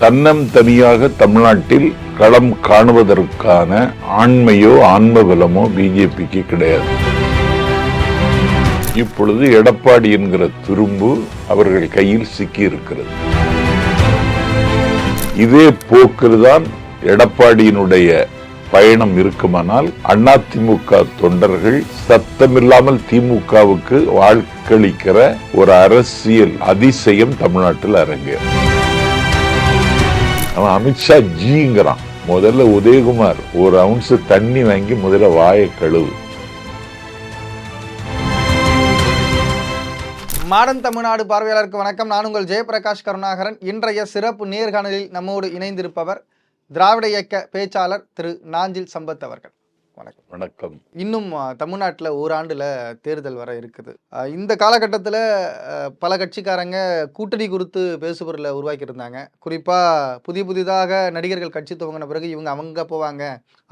தன்னம் தனியாக தமிழ்நாட்டில் களம் காணுவதற்கான ஆண்மையோ ஆன்மபலமோ பிஜேபிக்கு கிடையாது. இப்பொழுது எடப்பாடி என்கிற துரும்பு அவர்கள் கையில் சிக்கி இருக்கிறது இதே போக்கில்தான் எடப்பாடியினுடைய பயணம் இருக்குமானால் அதிமுக தொண்டர்கள் சத்தமில்லாமல் திமுகவுக்கு வாழ்க்களிக்கிற ஒரு அரசியல் அதிசயம் தமிழ்நாட்டில் அரங்கேறும். அவன் அமித்ஷா ஜிங்கிறான். முதல்ல உதயகுமார் ஒரு அவுன்ஸ் தண்ணி வாங்கி முதல்ல வாயை கழுவு. மாடன் தமிழ்நாடு பார்வையாளருக்கு வணக்கம். நான் உங்கள் ஜெயபிரகாஷ் கருணாகரன். இன்றைய சிறப்பு நேர்காணலில் நம்மோடு இணைந்திருப்பவர் திராவிட இயக்க பேச்சாளர் திரு நாஞ்சில் சம்பத் அவர்கள். வணக்கம். வணக்கம். இன்னும் தமிழ்நாட்டில் ஓராண்டில் தேர்தல் வர இருக்குது. இந்த காலகட்டத்தில் பல கட்சிக்காரங்க கூட்டணி குறித்து பேசுபொருளை உருவாக்கியிருந்தாங்க. குறிப்பாக புதிய புதிதாக நடிகர்கள் கட்சி துவங்கின பிறகு இவங்க அவங்க போவாங்க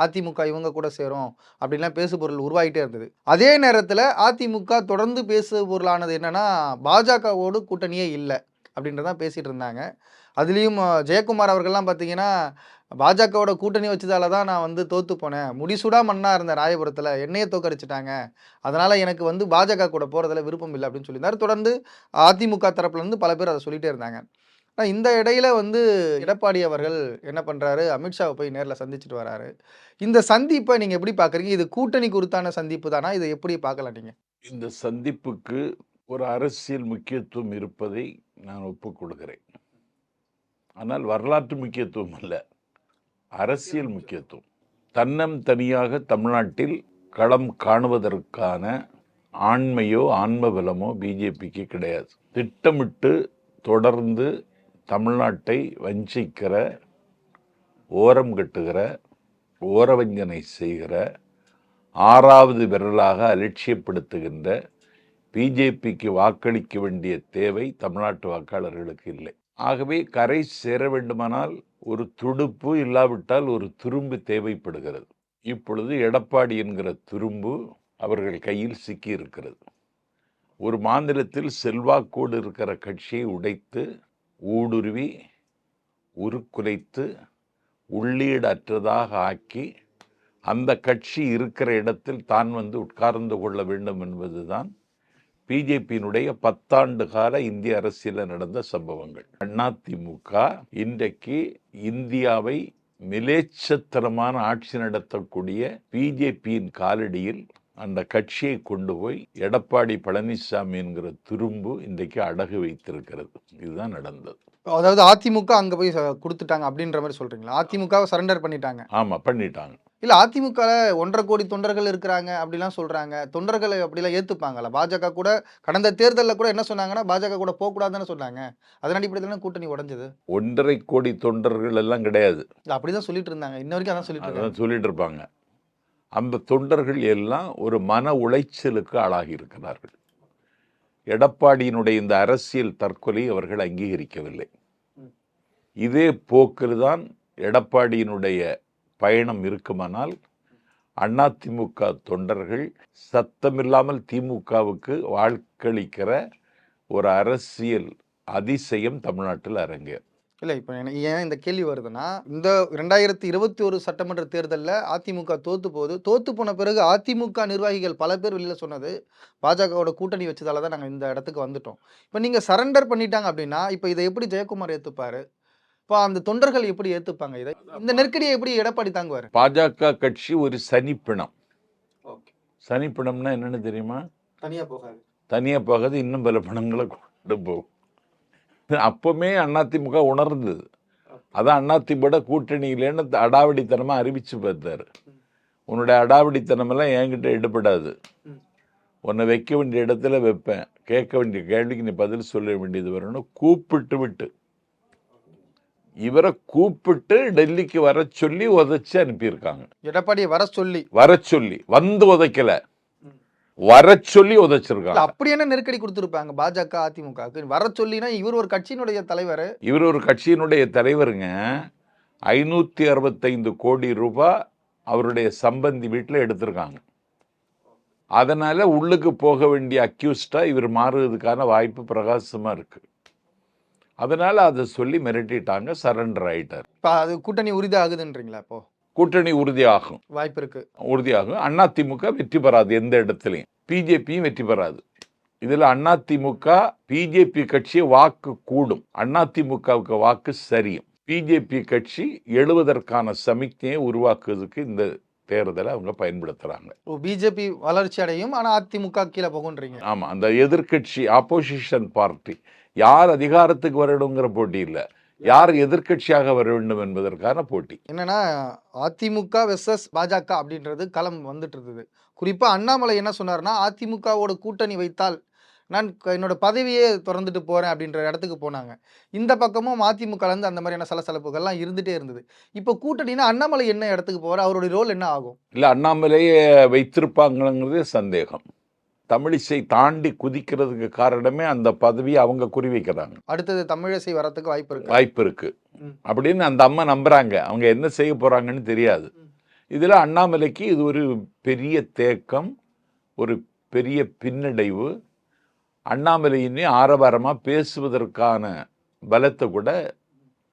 அதிமுக இவங்க கூட சேரும் அப்படின்லாம் பேசுபொருள் உருவாகிட்டே இருந்தது. அதே நேரத்தில் அதிமுக தொடர்ந்து பேசுபொருளானது என்னன்னா பாஜகவோடு கூட்டணியே இல்லை. அப்படின்றதான் பேசிகிட்டு இருந்தாங்க. அதுலேயும் ஜெயக்குமார் அவர்கள்லாம் பார்த்தீங்கன்னா பாஜகவோட கூட்டணி வச்சதால தான் நான் வந்து தோத்து போனேன். முடிசூடா மண்ணாக இருந்த ராயபுரத்தில் என்னையே தோக்கடிச்சிட்டாங்க அதனால் எனக்கு வந்து பாஜக கூட போகிறதுல விருப்பம் இல்லை அப்படின்னு சொல்லியிருந்தார். தொடர்ந்து அதிமுக தரப்புலேருந்து பல பேர் அதை சொல்லிகிட்டே இருந்தாங்க. ஆனால் இந்த இடையில வந்து எடப்பாடி அவர்கள் என்ன பண்ணுறாரு அமித்ஷாவை போய் நேரில் சந்திச்சுட்டு வராரு. இந்த சந்திப்பை நீங்கள் எப்படி பார்க்குறீங்க இது கூட்டணி குறித்தான சந்திப்பு தானா? இதை எப்படி பார்க்கலாம் நீங்கள் இந்த சந்திப்புக்கு ஒரு அரசியல் முக்கியத்துவம் இருப்பதை நான் ஒப்புக் கொடுக்கிறேன். ஆனால் வரலாற்று முக்கியத்துவம் அல்ல அரசியல் முக்கியத்துவம். தன்னம் தனியாக தமிழ்நாட்டில் களம் காணுவதற்கான ஆண்மையோ ஆன்மபலமோ பிஜேபிக்கு கிடையாது. திட்டமிட்டு தொடர்ந்து தமிழ்நாட்டை வஞ்சிக்கிற ஓரம் கட்டுகிற ஓரவஞ்சனை செய்கிற ஆறாவது விரலாக அலட்சியப்படுத்துகின்ற பிஜேபிக்கு வாக்களிக்க வேண்டிய தேவை தமிழ்நாட்டு வாக்காளர்களுக்கு இல்லை. ஆகவே கரை சேர வேண்டுமானால் ஒரு துடுப்பு இல்லாவிட்டால் ஒரு துரும்பு தேவைப்படுகிறது. இப்பொழுது எடப்பாடி என்கிற துரும்பு அவர்கள் கையில் சிக்கி இருக்கிறது ஒரு மாநிலத்தில் செல்வாக்கோடு இருக்கிற கட்சியை உடைத்து ஊடுருவி உருக்குலைத்து உள்ளீடற்றதாக ஆக்கி அந்த கட்சி இருக்கிற இடத்தில் தான் வந்து உட்கார்ந்து கொள்ள வேண்டும் என்பதுதான் பிஜேபியினுடைய பத்தாண்டு கால இந்திய அரசியலில் நடந்த சம்பவங்கள். அதிமுக இன்றைக்கு இந்தியாவை மிலேச்சத்தனமான ஆட்சி நடத்தக்கூடிய பிஜேபியின் காலடியில் அந்த கட்சியை கொண்டு போய் எடப்பாடி பழனிசாமி என்கிற துரும்பு இன்றைக்கு அடகு வைத்திருக்கிறது. இதுதான் நடந்தது. அதாவது அதிமுக அங்கே போய் கொடுத்துட்டாங்க அப்படின்ற மாதிரி சொல்கிறீங்களா அதிமுகவை சரண்டர் பண்ணிட்டாங்க. ஆமா பண்ணிட்டாங்க. இல்லை அதிமுக ஒன்றரை கோடி தொண்டர்கள் இருக்கிறாங்க அப்படிலாம் சொல்கிறாங்க தொண்டர்களை அப்படிலாம் ஏற்றுப்பாங்களா பாஜக கூட கடந்த தேர்தலில் கூட என்ன சொன்னாங்கன்னா பாஜக கூட போகக்கூடாதுன்னு சொன்னாங்க. அதன் அடிப்படையில் தானே கூட்டணி உடஞ்சது? ஒன்றரை கோடி தொண்டர்கள் எல்லாம் கிடையாது. அப்படி தான் சொல்லிட்டு இருந்தாங்க. இன்ன வரைக்கும் அதான் சொல்லிட்டு இருக்காங்க. சொல்லிட்டு இருப்பாங்க. அந்த தொண்டர்கள் எல்லாம் ஒரு மன உளைச்சலுக்கு ஆளாகி இருக்கிறார்கள். எடப்பாடியினுடைய இந்த அரசியல் தற்கொலை அவர்கள் அங்கீகரிக்கவில்லை. இதே போக்கில் தான் எடப்பாடியினுடைய பயணம் இருக்குமானால் அதிமுக தொண்டர்கள் சத்தமில்லாமல் திமுகவுக்கு வாழ்க்களிக்கிற ஒரு அரசியல் அதிசயம் தமிழ்நாட்டில் அரங்கேறும். இல்லை இப்போ எனக்கு ஏன் இந்த கேள்வி வருதுன்னா இந்த ரெண்டாயிரத்தி இருபத்தி ஒரு சட்டமன்ற தேர்தலில் அதிமுக தோத்து போகுது. தோத்து போன பிறகு அதிமுக நிர்வாகிகள் பல பேர் வெளியில் சொன்னது பாஜகவோட கூட்டணி வச்சதால தான் நாங்கள் இந்த இடத்துக்கு வந்துட்டோம். இப்போ நீங்கள் சரண்டர் பண்ணிட்டாங்க அப்படின்னா இப்போ இதை எப்படி ஜெயக்குமார் ஏற்றுப்பார் இப்போ அந்த தொண்டர்கள் எப்படி ஏற்றுப்பாங்க இதை? இந்த நெருக்கடியை எப்படி எடப்பாடி தாங்குவார்? பாஜக கட்சி ஒரு சனிப்பிணம். சனிப்பிணம்னா என்னன்னு தெரியுமா? தனியாக போகாது. தனியாக போகாது இன்னும் பல பணங்களை கொண்டு போகும். அப்பவுமே அதிமுக உணர்ந்தது அதான் அதிமுக கூட்டணியிலேன்னு அடாவடித்தனமாக அறிவிச்சு பார்த்தாரு. உன்னுடைய அடாவடித்தனமெல்லாம் என்கிட்ட எடுபடாது. உன்னை வைக்க வேண்டிய இடத்துல வைப்பேன். கேட்க வேண்டிய கேள்விக்கு நீ பதில் சொல்ல வேண்டியது வரணும் கூப்பிட்டு விட்டு இவரை கூப்பிட்டு டெல்லிக்கு வர சொல்லி உதைச்சு அனுப்பியிருக்காங்க. எடப்பாடியை வர சொல்லி. வர சொல்லி. வந்து உதைக்கல. வர சொல்லி உதைச்சிருக்காங்க. அப்படி என்ன நெருக்கடி கொடுத்துருப்பாங்க பாஜக அதிமுகவுக்கு வர சொல்லினா இவர் ஒரு கட்சியினுடைய தலைவர். இவர் ஒரு கட்சியினுடைய தலைவருங்க. ஐநூற்றி அறுபத்தைந்து கோடி ரூபாய் அவருடைய சம்பந்தி வீட்டில் எடுத்திருக்காங்க. அதனால உள்ளுக்கு போக வேண்டிய அக்யூஸ்டா இவர் மாறுறதுக்கான வாய்ப்பு பிரகாசமா இருக்கு. அதனால அதை சொல்லி மிரட்டிட்டாங்க சரண்டர் ஆயிட்டார். இப்போ அது கூட்டணி உறுதி ஆகுதுன்றீங்களா இப்போ? கூட்டணி உறுதியாகும். வாய்ப்பு இருக்கு. உறுதியாகும். அதிமுக வெற்றி பெறாது எந்த இடத்துலையும். பிஜேபியும் வெற்றி பெறாது. இதில் அதிமுக பிஜேபி கட்சி வாக்கு கூடும். அதிமுகவுக்கு வாக்கு சரியும். பிஜேபி கட்சி எழுவதற்கான சமிக்ஞையை உருவாக்குவதற்கு இந்த தேர்தலை அவங்க பயன்படுத்துறாங்க. ஓ பிஜேபி வளர்ச்சி அடையும் ஆனா அதிமுக கீழே போகுன்றீங்க ஆமா அந்த எதிர்க்கட்சி ஆப்போசிஷன் பார்ட்டி யார் அதிகாரத்துக்கு வரணுங்கிற போட்டி இல்லை. யார் எதிர்க்கட்சியாக வர வேண்டும் என்பதற்கான போட்டி. என்னன்னா அதிமுக வெர்சஸ் பாஜக அப்படின்றது களம் வந்துட்டு இருந்தது குறிப்பா அண்ணாமலை என்ன சொன்னார்னா அதிமுகவோட கூட்டணி வைத்தால் நான் என்னோட பதவியே திறந்துட்டு போறேன் அப்படின்ற இடத்துக்கு போனாங்க. இந்த பக்கமும் அதிமுக இருந்து அந்த மாதிரியான சலசலப்புகள்லாம் இருந்துட்டே இருந்தது. இப்போ கூட்டணினா அண்ணாமலை என்ன இடத்துக்கு போவார் அவருடைய ரோல் என்ன ஆகும்? இல்லை அண்ணாமலையே வைத்திருப்பாங்கிறதே சந்தேகம். தமிழிசை தாண்டி குதிக்கிறதுக்கு காரணமே அந்த பதவியை அவங்க குறி வைக்கிறாங்க. அடுத்தது தமிழிசை வரத்துக்கு வாய்ப்பு இருக்கு. வாய்ப்பு இருக்கு. அப்படின்னு அந்த அம்மா நம்புறாங்க. அவங்க என்ன செய்ய போறாங்கன்னு தெரியாது. இதுல அண்ணாமலைக்கு இது ஒரு பெரிய தேக்கம் ஒரு பெரிய பின்னடைவு. அண்ணாமலையினே ஆரவாரமா பேசுவதற்கான பலத்தை கூட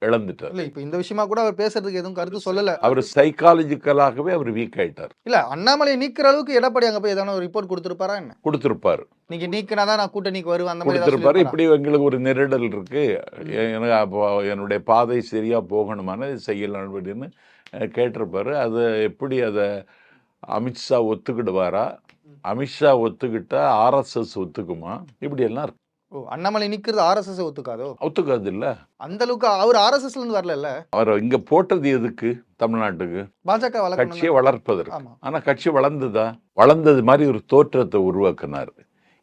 இழந்துட்டார். இல்ல இப்போ இந்த விஷயமா கூட அவர் பேசுறதுக்கு எதுவும் கருத்து சொல்லல. அவர் சைக்காலஜிக்கலாகவே அவர் வீக் ஆயிட்டார் இல்ல அண்ணாமலை நீக்கிற அளவுக்கு எடப்பாடி அங்க போய் ஏதாவது ஒரு ரிப்போர்ட் கொடுத்துருப்பாரா என்ன? கொடுத்திருப்பார். நீங்க நீக்கினாதான் நான் கூட்டணிக்கு வருவேன் அந்த மாதிரி கொடுத்திருப்பாரு? இப்படி எங்களுக்கு ஒரு நெருடல் இருக்கு. எனக்கு அப்போ என்னுடைய பாதை சரியா போகணுமான செய்யலாம் அப்படின்னு கேட்டிருப்பாரு. அது எப்படி அதை அமித்ஷா ஒத்துக்கிடுவாரா? அமித்ஷா ஒத்துக்கிட்டா ஆர்எஸ்எஸ் ஒத்துக்குமா இப்படி எல்லாம் இருக்கு ஓ அண்ணாமலை நிக்கிறது ஆர்எஸ்எஸ் ஒத்துக்காதோ? ஒத்துக்காது இல்ல அந்த அளவுக்கு அவர் ஆர்எஸ்எஸ்ல இருந்து வரல அவர் இங்க போட்டது எதுக்கு தமிழ்நாட்டுக்கு? பாஜக கட்சியை வளர்ப்பதற்கு. ஆனா கட்சி வளர்ந்துதா? வளர்ந்தது மாதிரி ஒரு தோற்றத்தை உருவாக்குனார்.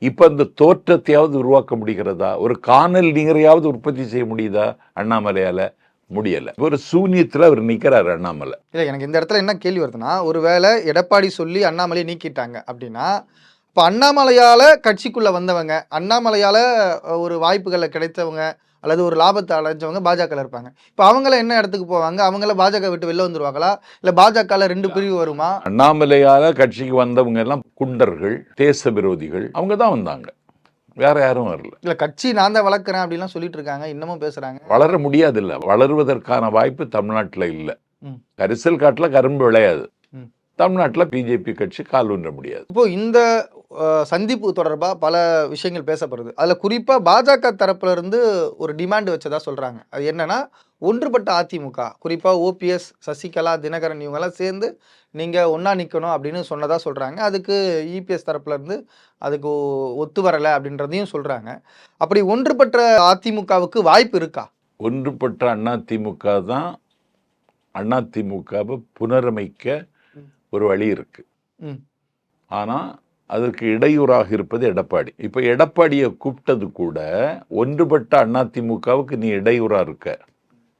இப்ப அந்த தோற்றத்தையாவது உருவாக்க முடிகிறதா? ஒரு காணல் நீரையாவது உற்பத்தி செய்ய முடியுதா? அண்ணாமலையால முடியல. ஒரு சூன்யத்துல அவர் நிக்கிறாரு அண்ணாமலை. இல்ல எனக்கு இந்த இடத்துல என்ன கேள்வி வருதுன்னா ஒருவேளை எடப்பாடி சொல்லி அண்ணாமலை நீக்கிட்டாங்க அப்படின்னா இப்போ அண்ணாமலையால கட்சிக்குள்ள வந்தவங்க அண்ணாமலையால ஒரு வாய்ப்புகளை கிடைத்தவங்க அல்லது ஒரு லாபத்தை அடைஞ்சவங்க பாஜகல இருப்பாங்க. இப்போ அவங்கள என்ன இடத்துக்கு போவாங்க? அவங்கள பாஜக விட்டு வெளில வந்துருவாங்களா? இல்ல பாஜகல ரெண்டு பிரிவு வருமா? அண்ணாமலையால கட்சிக்கு வந்தவங்க எல்லாம் குண்டர்கள் தேச விரோதிகள் அவங்க தான் வந்தாங்க. வேற யாரும் வரல. இல்ல கட்சி நான் தான் வளர்க்குறேன் அப்படிலாம் சொல்லிட்டு இருக்காங்க. இன்னமும் பேசுறாங்க. வளர முடியாது இல்ல வளருவதற்கான வாய்ப்பு தமிழ்நாட்டுல இல்ல. கரிசல் காட்டுல கரும்பு விளையாது. தமிழ்நாட்டுல பிஜேபி கட்சி கால் ஊன்ற முடியாது. இப்போ இந்த சந்திப்பு தொடர்பா பல விஷயங்கள் பேசப்படுது. அதுல குறிப்பா பாஜக தரப்புல இருந்து ஒரு டிமாண்ட் வச்சதா சொல்றாங்க. அது என்னன்னா ஒன்றுபட்ட அதிமுக குறிப்பா ஓபிஎஸ் சசிகலா தினகரன் இவங்கெல்லாம் சேர்ந்து நீங்க ஒண்ணா நிக்கணும் அப்படின்னு சொன்னதா சொல்றாங்க. அதுக்கு இபிஎஸ் தரப்புல இருந்து அதுக்கு ஒத்து வரல அப்படின்றதையும் சொல்றாங்க. அப்படி ஒன்றுபட்ட அதிமுகவுக்கு வாய்ப்பு இருக்கா? ஒன்றுபட்ட அதிமுக தான் அதிமுகவை புனரமைக்க. ஒரு வழி இருக்கு. ம். ஆனா அதற்கு இடையூறாக இருப்பது எடப்பாடி. இப்ப எடப்பாடியை கூப்பிட்டது கூட ஒன்றுபட்ட அதிமுகவுக்கு நீ இடையூறா இருக்க.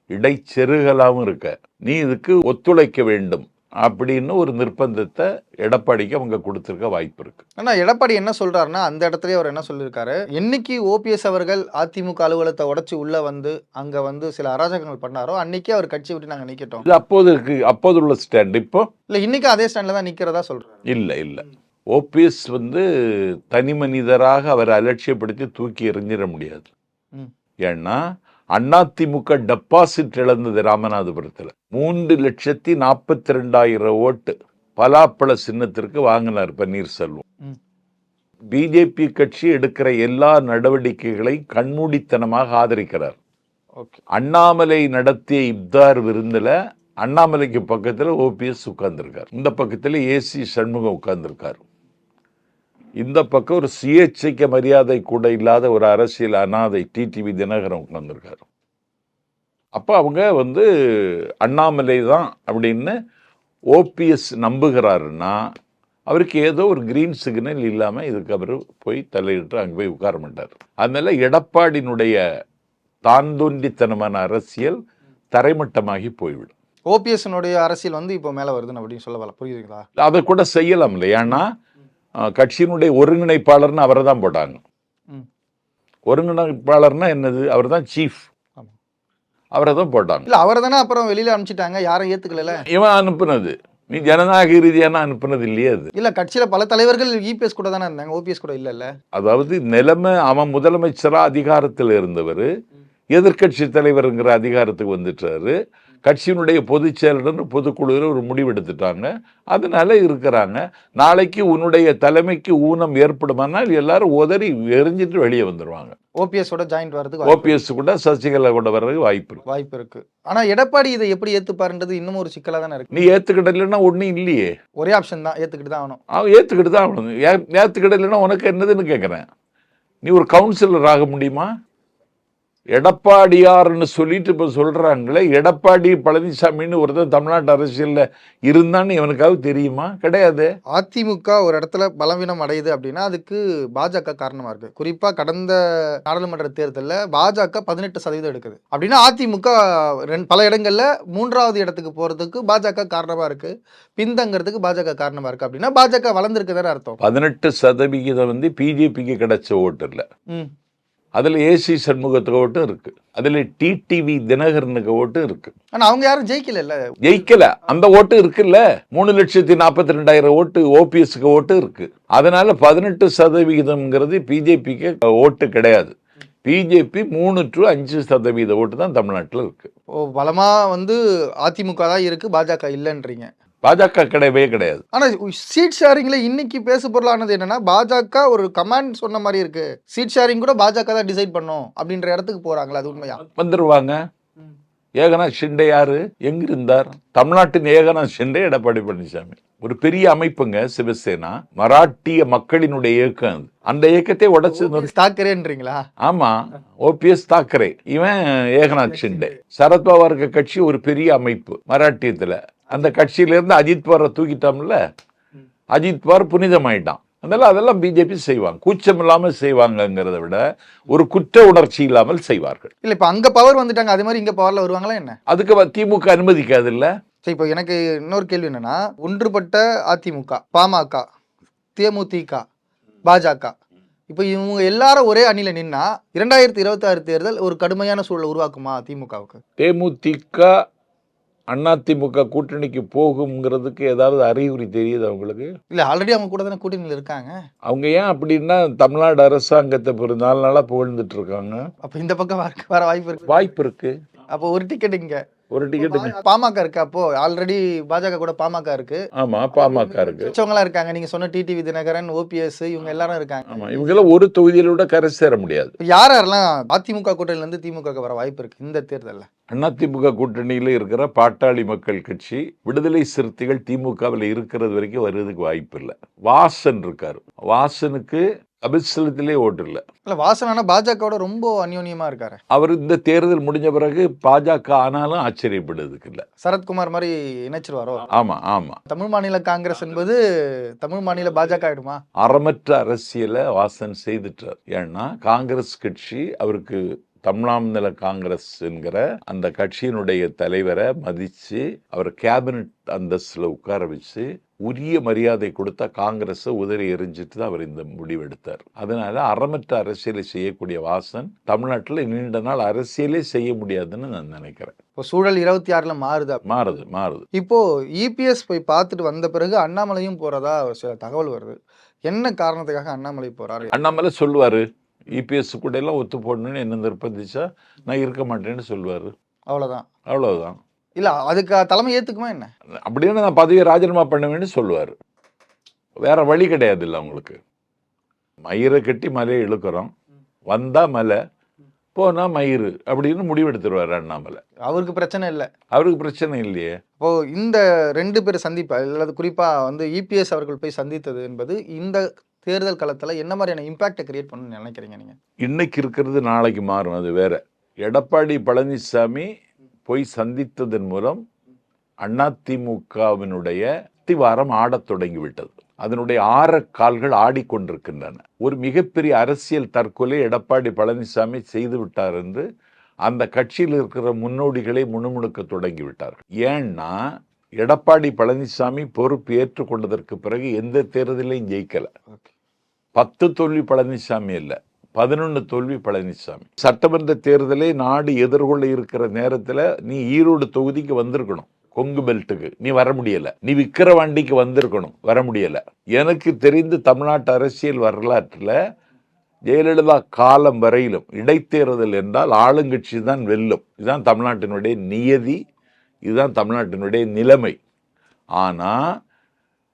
இடைச்செருகலாவும் இருக்க. நீ இதுக்கு ஒத்துழைக்க வேண்டும். அப்படின்னு ஒரு நிர்பந்தத்தை எடப்பாடிக்கு அவங்க கொடுத்திருக்க வாய்ப்பு இருக்கு. ஆனா எடப்பாடி என்ன சொல்றாருன்னா அந்த இடத்துலயே அவர் என்ன சொல்லியிருக்காரு? என்னைக்கு ஓபிஎஸ் அவர்கள் அதிமுக அலுவலகத்தை உடைச்சு உள்ள வந்து அங்க வந்து சில அராஜகங்கள் பண்ணாரோ அன்னைக்கே அவர் கட்சி விட்டு நாங்க நிக்கட்டோம். இது அப்போதுக்கு அப்போது உள்ள ஸ்டாண்ட். இப்போ? இல்ல இன்னைக்கு அதே ஸ்டாண்ட்ல தான் நிக்கிறதா சொல்றாரு. இல்லை இல்லை. ஓபிஎஸ் வந்து தனி மனிதராக அவரை அலட்சியப்படுத்தி தூக்கி எறிஞ்சிட முடியாது. ஏன்னா அதிமுக டெபாசிட் இழந்தது ராமநாதபுரத்தில். மூன்று லட்சத்தி நாற்பத்தி ரெண்டாயிரம் ஓட்டு பலாப்பழ சின்னத்திற்கு வாங்கினார் பன்னீர்செல்வம். பிஜேபி கட்சி எடுக்கிற எல்லா நடவடிக்கைகளை கண்மூடித்தனமாக ஆதரிக்கிறார். அண்ணாமலை நடத்திய இப்தார் விருந்துல அண்ணாமலைக்கு பக்கத்துல ஓபிஎஸ் உட்கார்ந்திருக்கார். இந்த பக்கத்துல ஏசி சண்முகம் உட்கார்ந்திருக்கார். இந்த பக்கம் ஒரு சுயேட்சைக்க மரியாதை கூட இல்லாத ஒரு அரசியல் அனாதை டிடிவி தினகரன் உட்கார்ந்திருக்கார். அப்ப அவங்க வந்து அண்ணாமலை தான் அப்படின்னு ஓபிஎஸ் நம்புகிறாருன்னா அவருக்கு ஏதோ ஒரு கிரீன் சிக்னல் இல்லாம இதுக்கு அவர் போய் தலையிட்டு அங்க போய் உட்கார மாட்டார். அதனால எடப்பாடியினுடைய தான் தோன்றித்தனமான அரசியல் தரைமட்டமாகி போய்விடும். ஓபிஎஸ்னுடைய அரசியல் வந்து இப்போ மேல வருதுன்னு அப்படின்னு சொல்ல வரல புரியுதுங்களா? அதை கூட செய்யலாம் இல்லை ஏன்னா கட்சியினுடைய ஒருங்கிணைப்பாளர்னு அவரை தான் போட்டாங்க. ஒருங்கிணைப்பாளர்னா என்னது? அவர் தான் சீஃப். அவரை தான் போட்டாங்க. இல்ல அவரை தானே அப்புறம் வெளியில அனுப்பிச்சிட்டாங்க? யாரும் ஏத்துக்கல இவன் அனுப்புனது. நீ ஜனநாயக ரீதியான அனுப்புனது இல்லையே அது. இல்ல கட்சியில பல தலைவர்கள் இபிஎஸ் கூட தானே இருந்தாங்க. ஓபிஎஸ் கூட இல்ல இல்ல அதாவது நிலைமை அவன் முதலமைச்சரா அதிகாரத்தில் இருந்தவர் எதிர்க்கட்சி தலைவருங்கிற அதிகாரத்துக்கு வந்துட்டாரு. கட்சியினுடைய பொதுச் செயலர்னு பொதுக்குழுவில் ஒரு முடிவு எடுத்துட்டாங்க அதனால இருக்கிறாங்க. நாளைக்கு உன்னுடைய தலைமைக்கு ஊனம் ஏற்படுமானால் எல்லாரும் உதறி எரிஞ்சிட்டு வெளியே வந்துருவாங்க. ஓபிஎஸோட ஜாயிண்ட் வரதுக்கு வாய்ப்பு- ஓபிஎஸ் கூட சசிகலா கூட வர்றதுக்கு வாய்ப்பு இருக்கு. வாய்ப்பு இருக்கு. ஆனா எடப்பாடி இதை எப்படி ஏத்துப்பாருன்றது இன்னும் ஒரு சிக்கலா தானே இருக்கு. நீ ஏத்துக்கிடலைன்னா ஒன்றும் இல்லையே. ஒரே ஆப்ஷன் தான் ஏத்துக்கிட்டு தான் ஆகணும். அவன் ஏத்துக்கிட்டு தான் ஆகணும். ஏ- ஏத்துக்கிடலைன்னா உனக்கு என்னதுன்னு கேட்குறேன் நீ ஒரு கவுன்சிலர் ஆக முடியுமா? எடப்பாடியார்னு சொல்லிட்டு இப்போ சொல்றாங்களே எடப்பாடி பழனிசாமின்னு ஒருத்தன் தமிழ்நாட்டு அரசியல்ல இருந்தான்னு இவனுக்காவது தெரியுமா? கிடையாது. அதிமுக ஒரு இடத்துல பலவீனம் அடையுது அப்படின்னா அதுக்கு பாஜக காரணமா இருக்கு. குறிப்பா கடந்த நாடாளுமன்ற தேர்தலில் பாஜக பதினெட்டு சதவீதம் எடுக்குது. அப்படின்னா அதிமுக ரெண்டு- பல இடங்கள்ல மூன்றாவது இடத்துக்கு போறதுக்கு பாஜக காரணமா இருக்கு. பின்தங்கிறதுக்கு பாஜக காரணமா இருக்கு அப்படின்னா பாஜக வளர்ந்துருக்கு அர்த்தம். பதினெட்டு சதவிகிதம் வந்து பிஜேபிக்கு கிடைச்ச ஓட்டு இல்லை. அதுல ஏசி சண்முகத்துக்கு ஓட்டும் இருக்கு. அதுல டிடிவி தினகரனுக்கு ஓட்டும் இருக்கு. ஆனா அவங்க யாரும் ஜெயிக்கல ஜெயிக்கல. அந்த ஓட்டு இருக்குல்ல. மூணு லட்சத்தி நாற்பத்தி ரெண்டாயிரம் ஓட்டு ஓபிஎஸ்க்கு ஓட்டு இருக்கு. அதனால பதினெட்டு சதவிகிதம்ங்கிறது பிஜேபிக்கு ஓட்டு கிடையாது. பிஜேபி மூணு டு அஞ்சு சதவீத ஓட்டு தான் தமிழ்நாட்டில் இருக்கு. ஓ பலமா வந்து அதிமுக தான் இருக்கு பாஜக இல்லைன்றீங்க. பாஜக கிடையவே கிடையாது. ஆனா சீட் ஷேரிங்ல இன்னைக்கு பேசு பொருளானது என்னன்னா பாஜக ஒரு கமாண்ட் சொன்ன மாதிரி இருக்கு. சீட் ஷேரிங் கூட பாஜக தான் டிசைட் பண்ணும் அப்படின்ற இடத்துக்கு போறாங்களா அது உண்மையா? வந்துருவாங்க. ஏகநாத் ஷிண்டே யாரு? எங்க இருந்தார் தமிழ்நாட்டின் ஏகநாத் ஷிண்டே எடப்பாடி பழனிசாமி. ஒரு பெரிய அமைப்புங்க சிவசேனா. மராட்டிய மக்களினுடைய இயக்கம் அது. அந்த இயக்கத்தை உடைச்சு தாக்கரேன்றீங்களா? ஆமா ஓபிஎஸ் தாக்கரே. இவன் ஏகநாத் ஷிண்டே. சரத்பவாருக்கு கட்சி ஒரு பெரிய அமைப்பு மராட்டியத்துல. அந்த கட்சியில இருந்து அஜித் பவாரை தூக்கிட்டோம்ல அஜித் பவார் புனிதமாயிட்டான். அதனால அதெல்லாம் பிஜேபி செய்வாங்க. கூச்சம் இல்லாமல் செய்வாங்கங்கிறத விட ஒரு குற்ற உணர்ச்சி இல்லாமல் செய்வார்கள். இல்ல இப்ப அங்க பவர் வந்துட்டாங்க அதே மாதிரி இங்க பவர்ல வருவாங்களா என்ன? அதுக்கு திமுக அனுமதிக்காது இல்ல சரி இப்போ எனக்கு இன்னொரு கேள்வி என்னன்னா ஒன்றுபட்ட அதிமுக பாமக தேமுதிக பாஜக இப்போ இவங்க எல்லாரும் ஒரே அணியில நின்னா இரண்டாயிரத்தி இருபத்தி ஆறு தேர்தல் ஒரு கடுமையான சூழலை உருவாக்குமா திமுகவுக்கு? தேமுதிக அதிமுக கூட்டணிக்கு போகுங்கிறதுக்கு ஏதாவது அறிகுறி தெரியுது அவங்களுக்கு இல்ல ஆல்ரெடி அவங்க கூட தானே கூட்டணியில் இருக்காங்க. அவங்க ஏன் அப்படின்னா தமிழ்நாடு அரசாங்கத்தை ஒரு நாலு நாளா புகழ்ந்துட்டு இருக்காங்க. அப்ப இந்த பக்கம் வர வர வாய்ப்பு இருக்கு. வாய்ப்பு இருக்கு. அப்போ ஒரு டிக்கெட் இங்க. ஒரு டிக்கெட் பாமக இருக்கு அப்போ. ஆல்ரெடி பாஜக கூட பாமக இருக்கு. ஆமா பாமக இருக்கு. மிச்சவங்களாம் இருக்காங்க. நீங்க சொன்ன டிடிவி தினகரன் ஓபிஎஸ் இவங்க எல்லாரும் இருக்காங்க. ஆமா இவங்கெல்லாம் ஒரு தொகுதியில கூட கரை சேர முடியாது. யார் யாரெல்லாம் அதிமுக கூட்டணியில இருந்து திமுக வர வாய்ப்பு இருக்கு இந்த தேர்தல்ல? அதிமுக கூட்டணியில இருக்கிற பாட்டாளி மக்கள் கட்சி விடுதலை சிறுத்தைகள் திமுகவில் இருக்கிறது வரைக்கும் வர்றதுக்கு வாய்ப்பு இல்லை. வாசன் இருக்காரு. வாசனுக்கு அபிசலத்திலே ஓட்டு இல்லை. இல்ல வாசனானா பாஜகவோட ரொம்ப அந்யோன்யமா இருக்காரு. அவர் இந்த தேர்தல் முடிஞ்ச பிறகு பாஜக ஆனாலும் ஆச்சரியப்படுறதுக்கு இல்லை. சரத்குமார் மாதிரி இணைச்சிருவாரோ? ஆமா ஆமா. தமிழ் மாநில காங்கிரஸ் என்பது தமிழ் மாநில பாஜக ஆயிடுமா? அறமற்ற அரசியலை வாசன் செய்துட்டார். ஏன்னா காங்கிரஸ் கட்சி அவருக்கு தமிழாந்தல காங்கிரஸ் என்கிற அந்த கட்சியினுடைய தலைவரை மதிச்சு அவர் கேபினட் அந்தஸ்துல உட்கார வச்சு உரிய மரியாதை கொடுத்த காங்கிரஸை உதறி எறிஞ்சிட்டு தான் அவர் இந்த முடிவு எடுத்தார். அதனால அறமற்ற அரசியலை செய்யக்கூடிய வாசன் தமிழ்நாட்டில் நீண்ட நாள் அரசியலே செய்ய முடியாதுன்னு நான் நினைக்கிறேன். இப்போ சூழல் இருபத்தி ஆறுல மாறுது. மாறுது மாறுது. இப்போ இபிஎஸ் போய் பார்த்துட்டு வந்த பிறகு அண்ணாமலையும் போறதா சில தகவல் வருது. என்ன காரணத்துக்காக அண்ணாமலை போறாரு? அண்ணாமலை சொல்லுவாரு இபிஎஸ் கூட எல்லாம் ஒத்து போடணும்னு என்ன நிர்பந்திச்சா நான் இருக்க மாட்டேன்னு சொல்லுவாரு. அவ்வளவுதான். அவ்வளவுதான். இல்ல அதுக்கு தலைமை ஏத்துக்குமா என்ன? அப்படின்னு நான் பதவியை ராஜினாமா பண்ணுவேன்னு சொல்லுவார். வேற வழி கிடையாது இல்லை அவங்களுக்கு. மயிரை கட்டி மலையை இழுக்கிறோம். வந்தா மலை போனா மயிறு அப்படின்னு முடிவெடுத்துருவார் அண்ணாமலை. அவருக்கு பிரச்சனை இல்லை. அவருக்கு பிரச்சனை இல்லையே. இப்போ இந்த ரெண்டு பேர் சந்திப்பா அல்லது குறிப்பா வந்து இபிஎஸ் அவர்கள் போய் சந்தித்தது என்பது இந்த தேர்தல் களத்துல என்ன மாதிரியான இம்பாக்டை கிரியேட் பண்ணணும்னு நினைக்கிறீங்க நீங்க? இன்னைக்கு இருக்கிறது நாளைக்கு மாறும் அது வேற. எடப்பாடி பழனிசாமி போய் சந்தித்ததன் மூலம் அதிமுகவினுடைய அத்திவாரம் ஆடத் தொடங்கிவிட்டது. அதனுடைய ஆற கால்கள் ஆடிக்கொண்டிருக்கின்றன. ஒரு மிகப்பெரிய அரசியல் தற்கொலை எடப்பாடி பழனிசாமி செய்து விட்டார் என்று அந்த கட்சியில் இருக்கிற முன்னோடிகளை முணுமுணுக்க தொடங்கி விட்டார்கள் ஏன்னா எடப்பாடி பழனிசாமி பொறுப்பு ஏற்றுக்கொண்டதற்கு பிறகு எந்த தேர்தலையும் ஜெயிக்கல. பத்து தோல்வி பழனிசாமி இல்ல பதினொன்று தோல்வி பழனிசாமி சட்டமன்ற தேர்தலை நாடு எதிர்கொள்ள இருக்கிற நேரத்தில் நீ ஈரோடு தொகுதிக்கு வந்திருக்கணும். கொங்கு பெல்ட்டுக்கு. நீ வர முடியல. நீ விக்கிரவாண்டிக்கு வந்திருக்கணும். வர முடியல. எனக்கு தெரிந்து தமிழ்நாட்டு அரசியல் வரலாற்றில் ஜெயலலிதா காலம் வரையிலும் இடைத்தேர்தல் என்றால் ஆளுங்கட்சி தான் வெல்லும். இதுதான் தமிழ்நாட்டினுடைய நியதி. இதுதான் தமிழ்நாட்டினுடைய நிலைமை. ஆனால்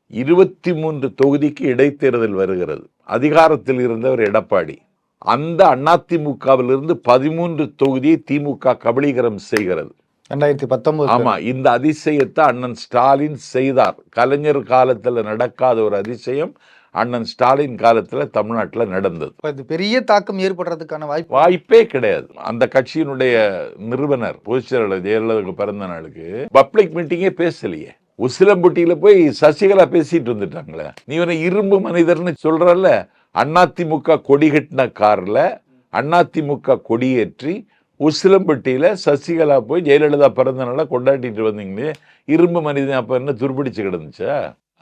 இருபத்தி மூன்று தொகுதிக்கு இடைத்தேர்தல் வருகிறது. அதிகாரத்தில் இருந்தவர் எடப்பாடி. அந்த அதிமுகவிலிருந்து பதிமூன்று தொகுதியை திமுக கபலீகரம் செய்கிறது. ரெண்டாயிரத்தி பத்தொன்பது ஆமா இந்த அதிசயத்தை அண்ணன் ஸ்டாலின் செய்தார். கலைஞர் காலத்துல நடக்காத ஒரு அதிசயம் அண்ணன் ஸ்டாலின் காலத்துல தமிழ்நாட்டுல நடந்தது. இது பெரிய தாக்கம் ஏற்படுறதுக்கான வாய்ப்பு வாய்ப்பே கிடையாது. அந்த கட்சியினுடைய நிறுவனர் பொதுச்செயலாளர் ஜெயலலிதாவுக்கு பிறந்த நாளுக்கு பப்ளிக் மீட்டிங்கே பேசலையே. உசிலம்பட்டியில போய் சசிகலா பேசிட்டு வந்துட்டாங்களே நீ ஒரு இரும்பு மனிதர்னு சொல்றல்ல அதிமுக கொடி கட்டின காரில் அதிமுக கொடியேற்றி உசிலம்பட்டியில் சசிகலா போய் ஜெயலலிதா பிறந்த நாளாக கொண்டாடிட்டு வந்தீங்களே இரும்பு மனிதன் அப்போ என்ன துருப்பிடிச்சு கிடந்துச்சா?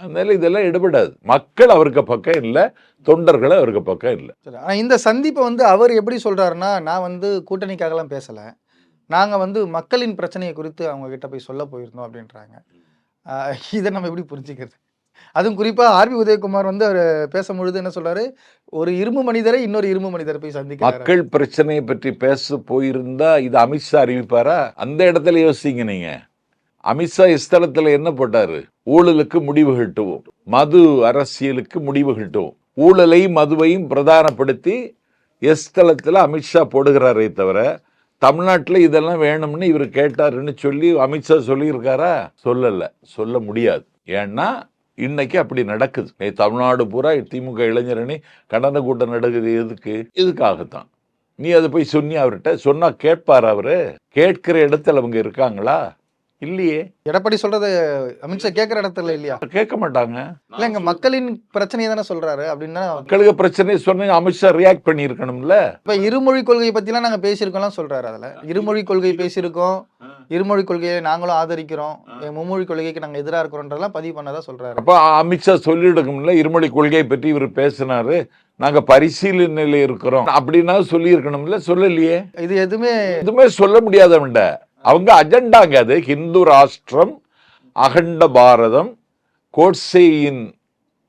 அதனால இதெல்லாம் இடப்படாது மக்கள் அவருக்கு பக்கம் இல்லை தொண்டர்கள் அவருக்கு பக்கம் இல்லை. சரி ஆனால் இந்த சந்திப்பை வந்து அவர் எப்படி சொல்கிறாருன்னா நான் வந்து கூட்டணிக்காகலாம் பேசலை. நாங்கள் வந்து மக்களின் பிரச்சனையை குறித்து அவங்க கிட்ட போய் சொல்ல போயிருந்தோம் அப்படின்றாங்க. இதை நம்ம எப்படி புரிஞ்சுக்கிறது? அதுவும் குறிப்பா ஆர்பி உதயகுமார் வந்து அவர் பேசும்பொழுது என்ன சொல்றாரு? ஒரு இரும்பு மனிதரை இன்னொரு இரும்பு மனிதரை போய் சந்திக்க மக்கள் பிரச்சனையை பற்றி பேச போயிருந்தா இது அமித்ஷா அறிவிப்பாரா? அந்த இடத்துல யோசிங்க நீங்க. அமித்ஷா இஸ்தலத்தில் என்ன போட்டாரு? ஊழலுக்கு முடிவு கட்டுவோம். மது அரசியலுக்கு முடிவு கட்டுவோம். ஊழலையும் மதுவையும் பிரதானப்படுத்தி எஸ்தலத்தில் அமித்ஷா போடுகிறாரே தவிர தமிழ்நாட்டுல இதெல்லாம் வேணும்னு இவர் கேட்டாருன்னு சொல்லி அமித்ஷா சொல்லியிருக்காரா? சொல்லல. சொல்ல முடியாது. ஏன்னா இன்னைக்கு அப்படி நடக்குது. தமிழ்நாடு பூரா திமுக இளைஞரணி கண்டன கூட்டம் நடக்குது. எதுக்கு? இதுக்காகத்தான். நீ அதை போய் சொன்னி அவர்கிட்ட சொன்னா கேட்பார் அவரு. கேட்கிற இடத்துல அவங்க இருக்காங்களா? இல்லையே. எடப்பாடி சொல்றது அமித்ஷா கேட்குற இடத்துல இல்லையா? கேட்க மாட்டாங்க. இல்லைங்க மக்களின் பிரச்சனையை தானே சொல்றாரு. அப்படின்னா மக்களுக்கு பிரச்சனை சொன்ன அமித்ஷா ரியாக்ட் பண்ணியிருக்கணும்ல. இப்ப இருமொழி கொள்கையை பத்திலாம் நாங்க பேசியிருக்கோம்லாம் சொல்றாரு அதுல. இருமொழி கொள்கை பேசியிருக்கோம். இருமொழி கொள்கையை நாங்களும் ஆதரிக்கிறோம். மும்மொழி கொள்கைக்கு நாங்க எதிரா இருக்கிறோன்றதெல்லாம் பதிவு பண்ணதா சொல்றாரு. அப்போ அமித்ஷா சொல்லிடுக்கணும்ல இருமொழி கொள்கையை பற்றி இவர் பேசினாரு. நாங்க பரிசீலனையில இருக்கிறோம். அப்படின்னா சொல்லியிருக்கணும்ல சொல்லலையே. இது எதுவுமே எதுவுமே சொல்ல முடியாதவன்ட. அவங்க அஜெண்டாங்க அது. ஹிந்து ராஷ்டிரம் அகண்ட பாரதம் கோட்சேயின்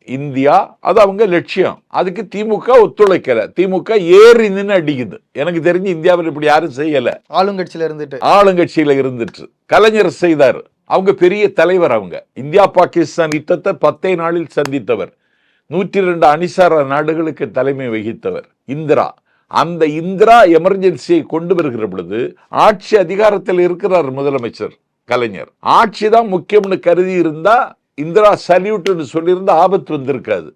இந்தியா அது அவங்க லட்சியம். அதுக்கு திமுக ஒத்துழைக்கல. திமுக ஏறி நின்று அடிக்குது. எனக்கு தெரிஞ்சு இந்தியாவில் இப்படி யாரும் செய்யல. ஆளுங்கட்சியில இருந்துட்டு. ஆளுங்கட்சியில இருந்துட்டு. கலைஞர் செய்தார். அவங்க பெரிய தலைவர் அவங்க. இந்தியா பாகிஸ்தான் யுத்தத்தை பத்தே நாளில் சந்தித்தவர். நூற்றி ரெண்டு அணிசார நாடுகளுக்கு தலைமை வகித்தவர். இந்திரா. அந்த இந்திரா எமர்ஜென்சியை கொண்டு வருகிற பொழுது ஆட்சி அதிகாரத்தில் இருக்கிறார் முதலமைச்சர் கலைஞர். ஆட்சி தான் முக்கியம்னு கருதி இருந்தா இந்திரா சல்யூட்னு சொல்லியிருந்தா ஆபத்து வந்திருக்காது.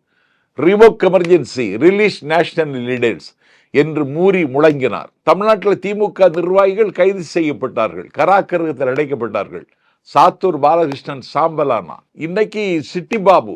Revoke emergency release national leaders என்று மூறி முழங்கினார். தமிழ்நாட்டில் திமுக நிர்வாகிகள் கைது செய்யப்பட்டார்கள் கராக்கரகத்தில் அடைக்கப்பட்டார்கள். சாத்தூர் பாலகிருஷ்ணன் சாம்பலானா. இன்னைக்கு சிட்டி பாபு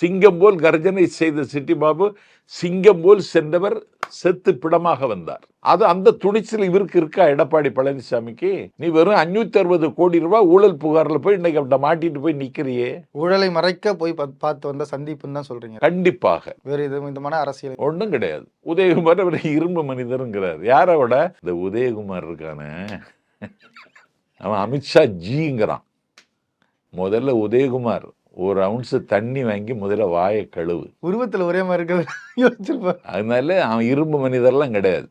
சிங்கம் போல் கர்ஜனை செய்த சிட்டி பாபு சிங்கம் போல் சென்றவர் செத்து பிடமாக வந்தார். அது அந்த துணிச்சல் இவருக்கு இருக்கா? எடப்பாடி பழனிசாமிக்கு? நீ வெறும் அஞ்சூத்தி அறுபது கோடி ரூபாய் ஊழல் புகார்ல போய் இன்னைக்கு அவட்ட மாட்டிட்டு போய் நிக்கிறியே? ஊழலை மறைக்க போய் பார்த்து வந்த சந்திப்புன்னு தான் சொல்றீங்க. கண்டிப்பாக. வேற எதுவும் விதமான அரசியல் ஒன்றும் கிடையாது. உதயகுமார் அவர் இரும்பு மனிதருங்கிறார். யாரை விட இந்த உதயகுமார் இருக்கானே. அவன் அமித்ஷா ஜிங்கிறான். முதல்ல உதயகுமார். ஒரு அவுன்ஸ் தண்ணி வாங்கி முதல்ல வாயை கழுவு. உருவத்துல ஒரே மாதிரி இருக்கிறது யோசிச்சிருப்பாரு அதனால அவன் இரும்பு மனிதர்லாம் கிடையாது.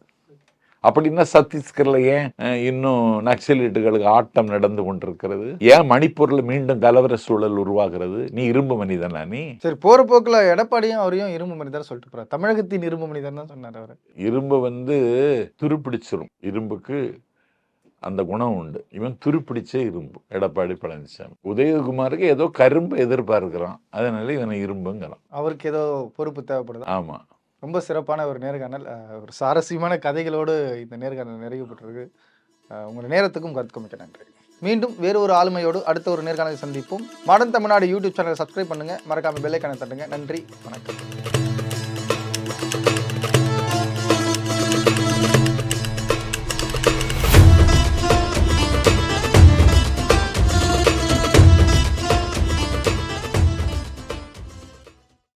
அப்படின்னா சத்தீஸ்கர்ல ஏன் இன்னும் நக்சலைட்டுகளுக்கு ஆட்டம் நடந்து கொண்டிருக்கிறது? ஏன் மணிப்பூர்ல மீண்டும் கலவர சூழல் உருவாகிறது? நீ இரும்பு மனிதனா நீ? சரி போற போக்குல எடப்பாடியும் அவரையும் இரும்பு மனிதர் சொல்லிட்டு போறாரு. தமிழகத்தின் இரும்பு மனிதர் தான் சொன்னார் அவரு. இரும்பு வந்து துருப்பிடிச்சிரும். இரும்புக்கு அந்த குணம் உண்டு. இவன் துருப்பிடிச்ச இரும்பு எடப்பாடி பழனிசாமி. உதயகுமாருக்கு ஏதோ கரும்பு எதிர்பார்க்கிறான். அதனால இவனை இரும்புங்கிறான். அவருக்கு ஏதோ பொறுப்பு தேவைப்படுது? ஆமா. ரொம்ப சிறப்பான ஒரு நேர்காணல். ஒரு சுவாரஸ்யமான கதைகளோடு இந்த நேர்காணல் நிறைவு பெற்றிருக்கு உங்கள் நேரத்துக்கும் கருத்துக்கும் மிக்க நன்றி. மீண்டும் வேறு ஒரு ஆளுமையோடு அடுத்த ஒரு நேர்காணலை சந்திப்போம். மாடர்ன் தமிழ்நாடு யூடியூப் சேனலை சப்ஸ்கிரைப் பண்ணுங்க. மறக்காம பெல்லைக்கான தட்டுங்க. நன்றி. வணக்கம்.